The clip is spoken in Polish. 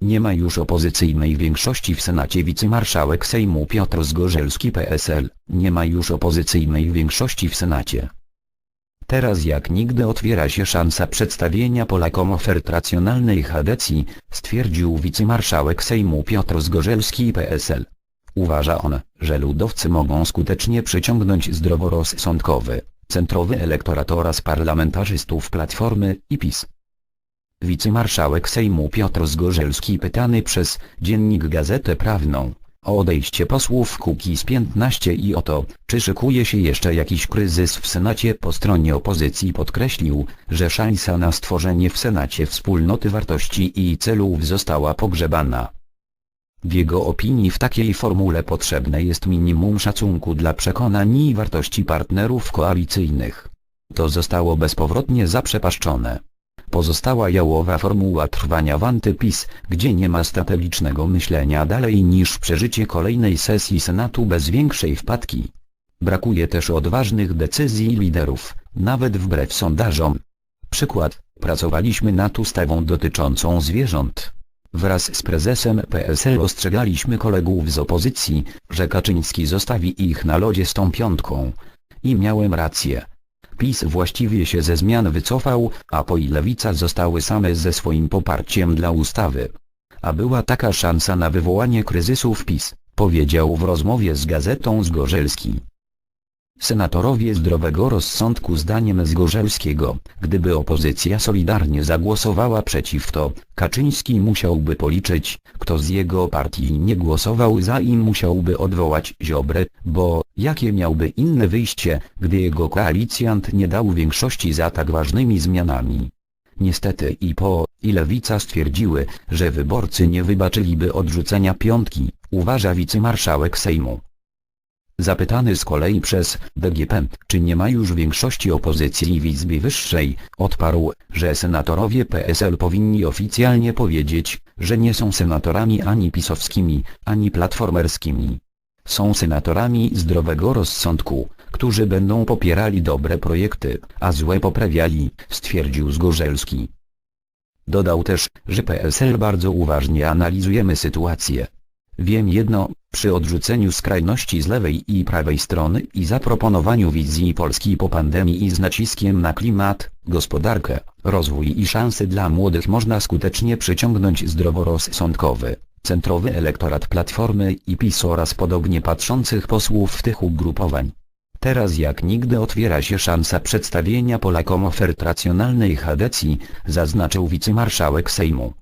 Nie ma już opozycyjnej większości w Senacie wicemarszałek Sejmu Piotr Zgorzelski PSL, nie ma już opozycyjnej większości w Senacie. Teraz jak nigdy otwiera się szansa przedstawienia Polakom ofert racjonalnej Hadecji, stwierdził wicemarszałek Sejmu Piotr Zgorzelski PSL. Uważa on, że ludowcy mogą skutecznie przyciągnąć zdroworozsądkowy, centrowy elektorat oraz parlamentarzystów Platformy i PiS. Wicemarszałek Sejmu Piotr Zgorzelski pytany przez Dziennik Gazetę Prawną o odejście posłów Kukiz 15 i o to, czy szykuje się jeszcze jakiś kryzys w Senacie po stronie opozycji podkreślił, że szansa na stworzenie w Senacie wspólnoty wartości i celów została pogrzebana. W jego opinii w takiej formule potrzebne jest minimum szacunku dla przekonań i wartości partnerów koalicyjnych. To zostało bezpowrotnie zaprzepaszczone. Pozostała jałowa formuła trwania w antypis, gdzie nie ma strategicznego myślenia dalej niż przeżycie kolejnej sesji Senatu bez większej wpadki. Brakuje też odważnych decyzji liderów, nawet wbrew sondażom. Przykład, pracowaliśmy nad ustawą dotyczącą zwierząt. Wraz z prezesem PSL ostrzegaliśmy kolegów z opozycji, że Kaczyński zostawi ich na lodzie z tą piątką. I miałem rację. PiS właściwie się ze zmian wycofał, a po i lewica zostały same ze swoim poparciem dla ustawy. A była taka szansa na wywołanie kryzysu w PiS, powiedział w rozmowie z gazetą Zgorzelski. Senatorowie zdrowego rozsądku zdaniem Zgorzelskiego, gdyby opozycja solidarnie zagłosowała przeciw to, Kaczyński musiałby policzyć, kto z jego partii nie głosował za i musiałby odwołać Ziobrę, bo jakie miałby inne wyjście, gdy jego koalicjant nie dał większości za tak ważnymi zmianami. Niestety i po, i lewica stwierdziły, że wyborcy nie wybaczyliby odrzucenia piątki, uważa wicemarszałek Sejmu. Zapytany z kolei przez DGP, czy nie ma już większości opozycji w Izbie Wyższej, odparł, że senatorowie PSL powinni oficjalnie powiedzieć, że nie są senatorami ani pisowskimi, ani platformerskimi. Są senatorami zdrowego rozsądku, którzy będą popierali dobre projekty, a złe poprawiali, stwierdził Zgorzelski. Dodał też, że PSL bardzo uważnie analizujemy sytuację. Wiem jedno, przy odrzuceniu skrajności z lewej i prawej strony i zaproponowaniu wizji Polski po pandemii i z naciskiem na klimat, gospodarkę, rozwój i szanse dla młodych można skutecznie przyciągnąć zdroworozsądkowy, centrowy elektorat Platformy i PiS oraz podobnie patrzących posłów tych ugrupowań. Teraz jak nigdy otwiera się szansa przedstawienia Polakom ofert racjonalnej Hadecji, zaznaczył wicemarszałek Sejmu.